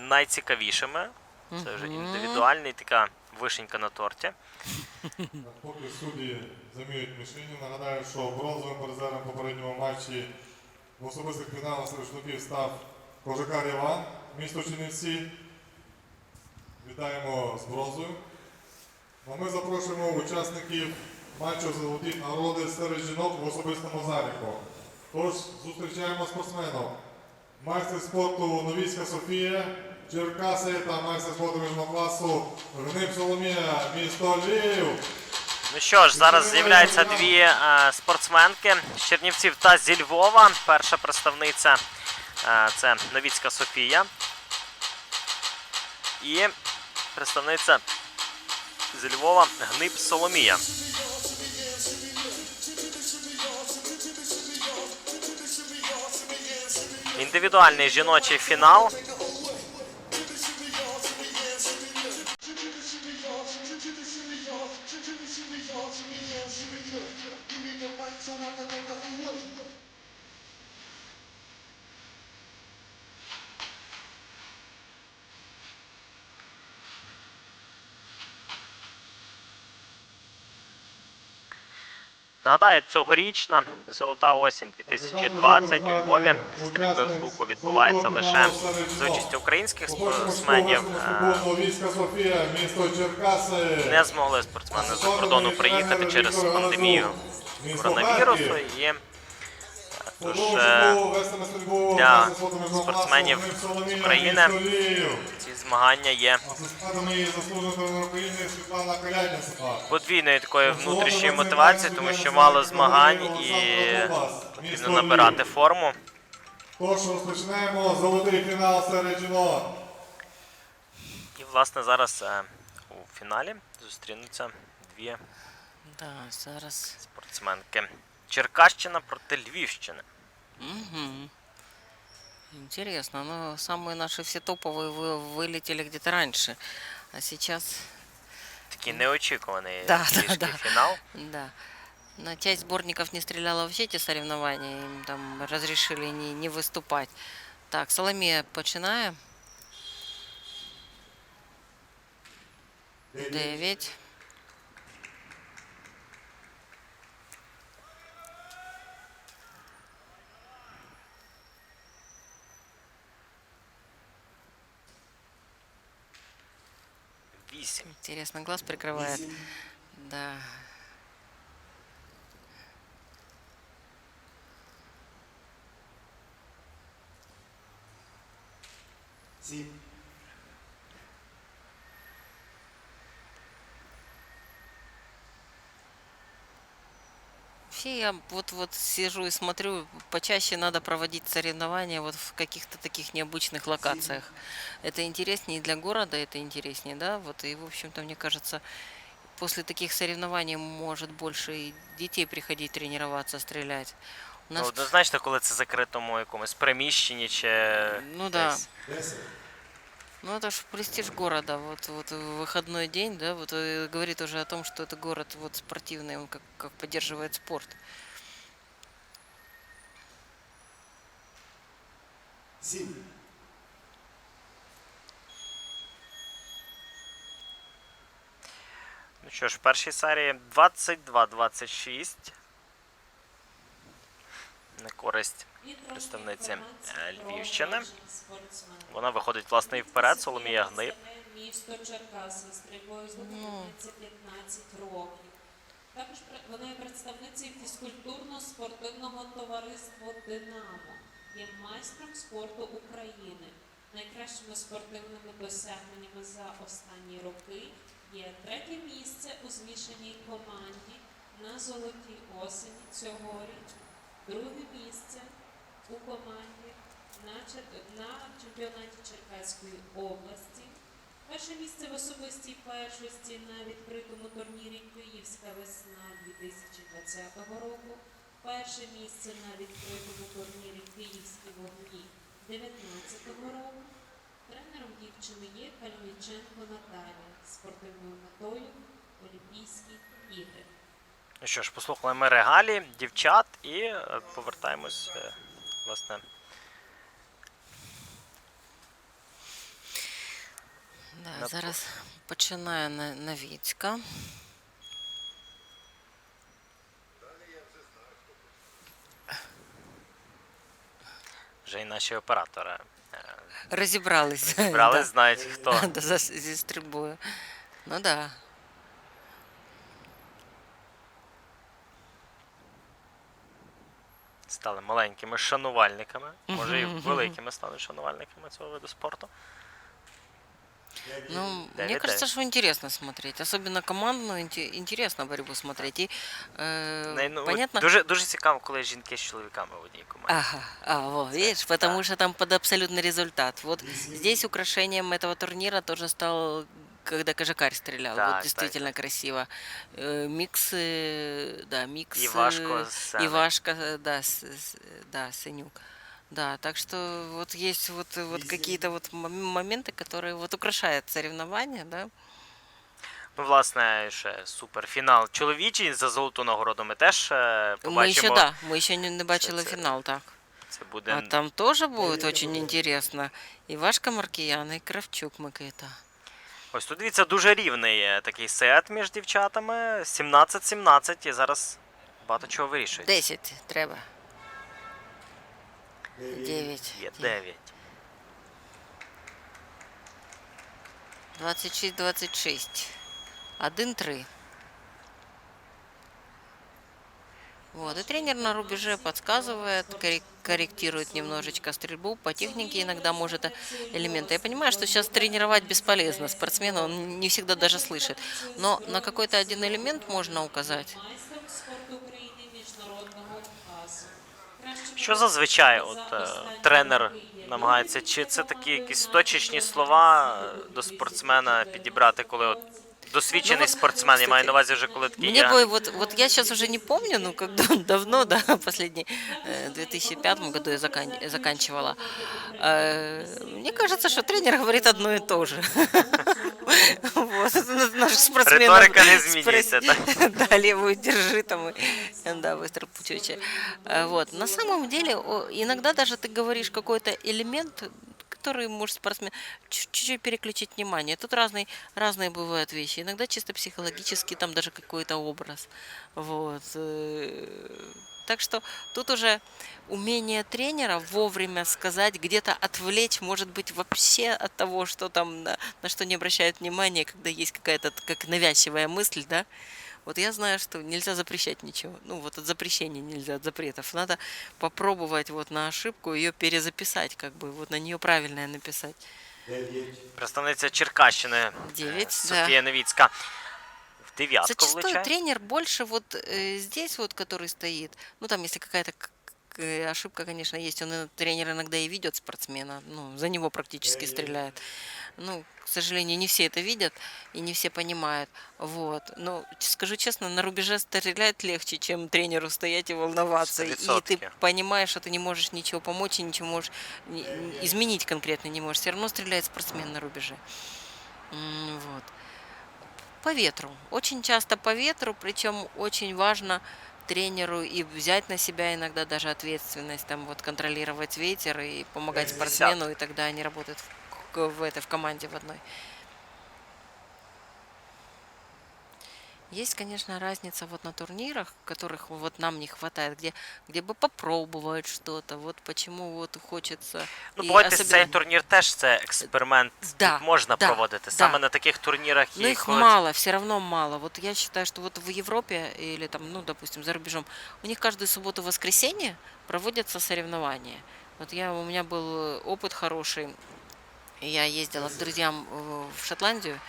найцікавішими. Це вже індивідуальний така вишенька на торті. Поки судді заміють мішені, нагадаю, що бронзовим призером попереднього матчі в особистих фіналах серед штуків став Кожакар Іван, місто Чернівці. Вітаємо з бронзою. А ми запрошуємо учасників матчу Золоті нагороди серед жінок в особистому заліку. Тож зустрічаємо спортсменів. Майстер спорту Новіська Софія, Черкаси та майстер спорту міжнародного класу Гниб Соломія, місто Львів. Ну що ж, зараз з'являються дві е, спортсменки з Чернівців та зі Львова. Перша представниця е, це Новіцька Софія. І представниця зі Львова Гниб Соломія. Індивідуальний жіночий фінал. Нагадаю, цьогорічна золота осінь 2020 у Львові. Звуку відбувається лише з участю українських спортсменів. Е. Не змогли спортсмени за кордону приїхати через пандемію коронавірусу. І тож для спортсменів з України ці змагання є подвійною такою внутрішньою мотивацією, тому що мало змагань і потрібно набирати форму. Тож розпочинаємо золотий фінал серед жінок. І власне зараз е, у фіналі зустрінуться дві Да, зараз. спортсменки. Черкащина проти Львівщини. Мгм. Интересно, но самые наши все топовые вы, вылетели где-то раньше. А сейчас, Такий неочікуваний Да, да, трішки да. фінал. да. На часть сборников не стреляла вообще эти соревнования, им там разрешили не, не выступать. Так, Соломея, починаем. Девять. Интересно, глаз прикрывает. Да. Сім, Вообще я вот вот сижу и смотрю, почаще надо проводить соревнования вот в каких-то таких необычных локациях. Это интереснее для города, это интереснее, да, вот и в общем-то мне кажется, после таких соревнований может больше и детей приходить тренироваться, стрелять. У Ну, нас, однозначно, коли це в закритому якомусь приміщенні чи Ну да. десь. десять, ну это же престиж города, вот вот выходной день, да, вот э, говорит уже о том, что это город вот спортивный, он как как поддерживает спорт. сім, Ну що ж, в першій серії 22-26 На користь представниці е, Львівщини. Вона виходить власне і вперед, Соломія Гниб. Місто Черкаси стрільбою з луку 15 років. Також вона є представницею фізкультурно-спортивного товариства Динамо, є майстром спорту України. Найкращими спортивними досягненнями за останні роки є третє місце у змішаній команді на золотій осені цьогоріч, друге місце у команді на, на чемпіонаті Черкаської області. Перше місце в особистій першості на відкритому турнірі Київська весна 2020 року. Перше місце на відкритому турнірі Київські вогні 2019 року. Тренером дівчини є Кальниченко Наталія спортивною метою Олімпійські ігри. Ну що ж, послухали ми регалі, дівчат і е, повертаємось, е, власне, Да, На зараз починає на- Новіцька. Вже і наші оператори е, Розібрались. знають хто. Да, за- зі стрільбою. Ну да. Стали маленькими шанувальниками, може і великими стали шанувальниками цього виду спорту. Ну, Да, мне да, кажется, да. что интересно смотреть. Особенно командную, инте- интересно борьбу смотреть. И, э, Ну, от понятно, Дуже, дуже цікаво, коли жінки з чоловіками в одній команді. Ага, а, вот, видишь, потому да. что там под абсолютный результат. Вот здесь украшением этого турнира тоже стал, когда Кожакарь стрелял. Так, вот так, действительно красиво. Э, Микс, э, да, микс. Ивашко с Сеной. Ивашка, э, да, с- да, Сынюк. Да, так что вот есть вот, вот какие-то вот мом- моменты, которые вот украшают соревнования, да. Ну, власне, ще суперфінал чоловічий за золоту нагороду ми теж побачимо. еще, да, мы еще не, бачили це- финал, так. Це буде А там тоже будет очень интересно. Ивашка Маркиян и Кравчук Макита. Ось тут дивіться дуже рівний е, такий сет між дівчатами. 17-17 і зараз багато чого вирішують. 10 треба. 9. Є 9. 26-26. 1-3. Вот, и тренер на рубеже подсказывает, коррек- корректирует немножечко стрельбу. По технике иногда может э, элементы. Я понимаю, что сейчас тренировать бесполезно. Спортсмена он не всегда даже слышит. Но на какой-то один элемент можно указать. Майстром спорту України міжнародного класу. Кращим Що зазвичай от е, тренер намагається? Чи це такі якісь точечні слова е, до спортсмена підібрати, коли от досвідчений Ну, от, спортсмен, я маю на увазі вже коли такий Мне є. бы вот, вот я сейчас уже не помню, ну как дав- давно, да, последний, э, в 2005 году я закан- заканчивала. Э, Мне кажется, что тренер говорит одно и то же. Вот, это наших спортсменов. Риторика не змінюється, спроси- Да, левую держи там, и, да, быстро пучоче. Э, Вот, на самом деле, о, иногда даже ты говоришь какой-то элемент, который может спортсмен чуть- чуть-чуть переключить внимание. Тут разные, разные бывают вещи. Иногда чисто психологически там даже какой-то образ. Вот. э, Так что тут уже умение тренера вовремя сказать, где-то отвлечь, может быть, вообще от того, что там на, на что не обращают внимания, когда есть какая-то как навязчивая мысль, да. Вот я знаю, что нельзя запрещать ничего. Ну, вот от запрещения нельзя, от запретов. Надо попробовать вот на ошибку ее перезаписать, как бы, вот на нее правильное написать. Представниця Черкащини е, Дев'ять, Софія Новіцька. В дев'ятку Зачастую влучає. тренер больше вот э, здесь вот, который стоит, ну там если какая-то к- к- ошибка, конечно, есть, он и- тренер иногда и ведет спортсмена, ну за него практически стреляет. Ну, к сожалению, не все это видят и не все понимают. Вот. Но скажу честно, на рубеже стрелять легче, чем тренеру стоять и волноваться. И ты 100%. понимаешь, что ты не можешь ничего помочь и ничего можешь изменить конкретно не можешь. Все равно стреляет спортсмен на рубеже. Вот по ветру. Очень часто по ветру, причем очень важно тренеру и взять на себя иногда даже ответственность, там вот контролировать ветер и помогать Пять спортсмену, и тогда они работают в, в этой в команде в одной. Есть, конечно, разница вот на турнирах, которых вот нам не хватает, где, где бы попробовать что-то, вот почему вот хочется. Ну, и погодьтесь, особенно- цей турнір теж це експеримент. Да, Тут можна да, проводити. да. Саме на таких турнірах Но і их коли- мало, все равно мало. Вот я считаю, что вот в Европе или там, ну, допустим, за рубежом, у них каждую субботу-воскресенье проводятся соревнования. Вот я, у меня был опыт хороший. Я ездила к друзьям э, в Шотландию,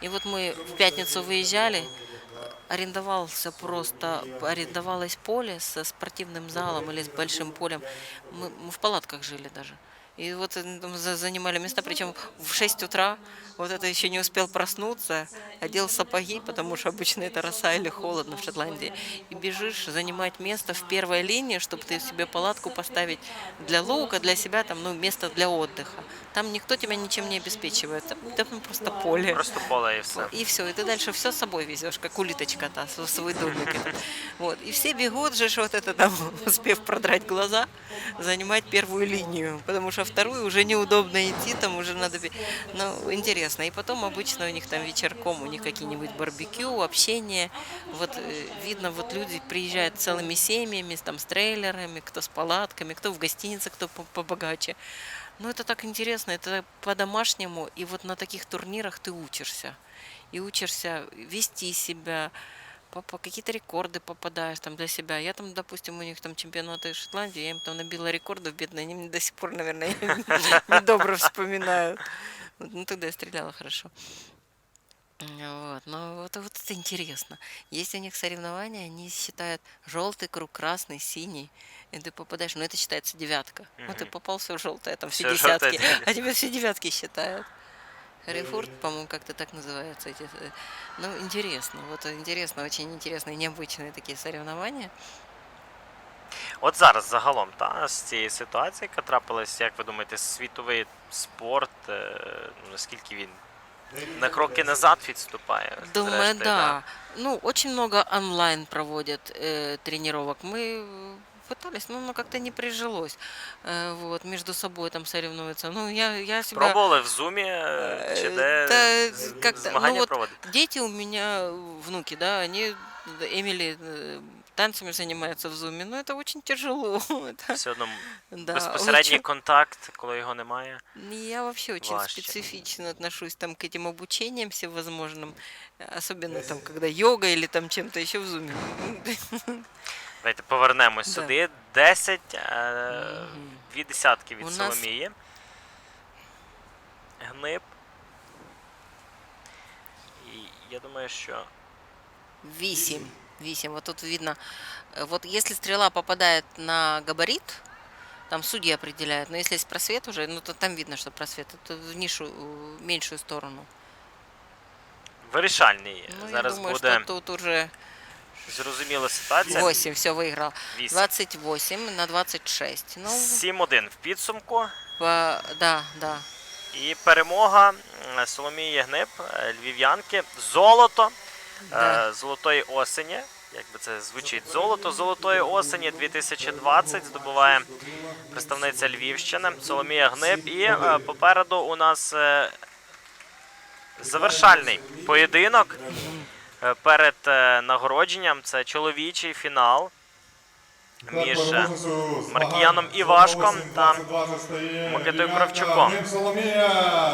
и вот мы в пятницу выезжали, э, арендовался просто, арендовалось поле со спортивным залом или с большим полем. Мы, мы в палатках жили даже. И вот э, занимали места, причем в 6 утра, вот это еще не успел проснуться, одел сапоги, потому что обычно это роса или холодно в Шотландии. И бежишь занимать место в первой линии, чтобы ты себе палатку поставить для лука, для себя, там, ну, место для отдыха. Там никто тебя ничем не обеспечивает, там, просто поле. Просто поле і все. И все, и ты дальше все с собой везешь, как улиточка та, в свой домик. этот. Вот. И все бегут же, вот это там, успев продрать глаза, занимать первую линию, потому что вторую уже неудобно идти, там уже надо... Ну, интересно. И потом обычно у них там вечерком, у них какие-нибудь барбекю, общение. Вот э, видно, вот люди приезжают целыми семьями, там с трейлерами, кто с палатками, кто в гостинице, кто по- побогаче. Ну, это так интересно, это по-домашнему. И вот на таких турнирах ты учишься. И учишься вести себя, по, по какие-то рекорды попадаешь там для себя. Я там, допустим, у них там чемпионаты Шотландии, я им там набила рекордов, бедные, они мне до сих пор, наверное, недобро вспоминают. Вот, Ну, тогда я стреляла хорошо. Вот, ну вот, вот это интересно. Есть у них соревнования, они считают желтый круг, красный, синий, и ты попадаешь, ну это считается девятка. Ну ты Мгм. попал все желтое, там все жёлтое десятки, а тебе все девятки считают. Рефурт, по-моему, как-то так называется. Эти, э, ну, интересно, вот интересно, очень интересные, необычные такие соревнования. От зараз загалом, та, з цієї ситуації, яка трапилась, як ви думаєте, світовий спорт, е, ну, наскільки він на кроки назад відступає? Думаю, зрештою, да. Ну, очень много онлайн проводят э, тренировок. Мы э, пытались, но оно как-то не прижилось. Э, вот, между собой там соревнуются. Ну, я, я себя... Пробували в зумі е, чи Э, де да, з- как-то, змагання ну, вот проводити? Дети у меня, внуки, да, они, Эмили, э, танцами занимаются в зуме, но это очень тяжело. Это, Все одно да, безпосередній лучше- контакт, коли його немає. Я вообще очень Важче. специфично отношусь там к этим обучениям всевозможным, особенно там, когда йога или там чем-то еще в зуме. Давайте повернемось Да. сюди. 10, е, Мгм. дві десятки від У нас- Соломії. Гниб. І я думаю, що Висим. Висим. Вот тут видно, э, вот если стрела попадает на габарит, там судьи определяют, но если есть просвет уже, ну то там видно, что просвет, это в нишу, э, меньшую сторону. вирішальний. Ну, Зараз я думаю, буде что тут уже зрозуміла ситуація. 8, все, выиграл. 8. 28 на 26. Ну, 7-1 в підсумку. по- да, да. І перемога м, Соломії Гниб, е, львів'янки. Золото Да. е, золотої осені. Як би це звучить? Золото золотої осені 2020 здобуває представниця Львівщини Соломія Гниб. І е, попереду у нас е, завершальний поєдинок е, перед е, нагородженням. Це чоловічий фінал між е, Маркіяном Івашком та Микитою Кравчуком.